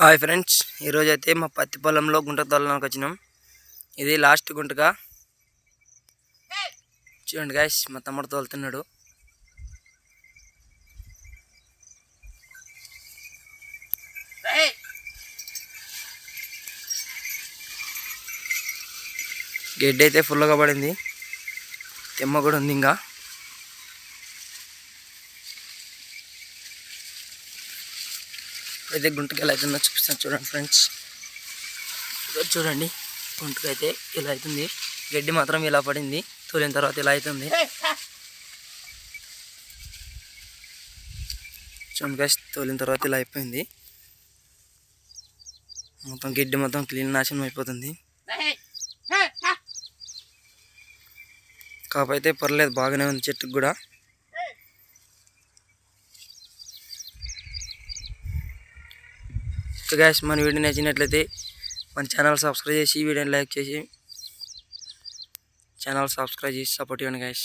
Hi friends ఈరోజు అయితే మా పత్తి పొలంలో గుంట తోలడానికి వచ్చినాం. ఇది లాస్ట్ గుంటగా. చూడండి గాయస్ మా తమ్ముడు తోలుతున్నాడు. గడ్డి అయితే ఫుల్గా పడింది. తెమ్మ కూడా ఉంది ఇంకా. అయితే గుంటకి ఎలా అవుతుందో చూపిస్తాను. చూడండి ఫ్రెండ్స్. చూడండి గుంటకి అయితే ఇలా అవుతుంది. గడ్డి మాత్రం ఇలా పడింది. తోలిన తర్వాత ఇలా అవుతుంది. చూడండి guys, తోలిన తర్వాత ఇలా అయిపోయింది. మొత్తం గడ్డి మొత్తం క్లీన్ నాశనం అయిపోతుంది. కాకపోతే పర్లేదు బాగానే ఉంది చెట్టుకు కూడా. సో గ్యాస్ మన వీడియో నచ్చినట్లయితే మన ఛానల్ సబ్స్క్రైబ్ చేసి వీడియోని లైక్ చేసి ఛానల్ సబ్స్క్రైబ్ చేసి సపోర్ట్ ఇవ్వండి గ్యాస్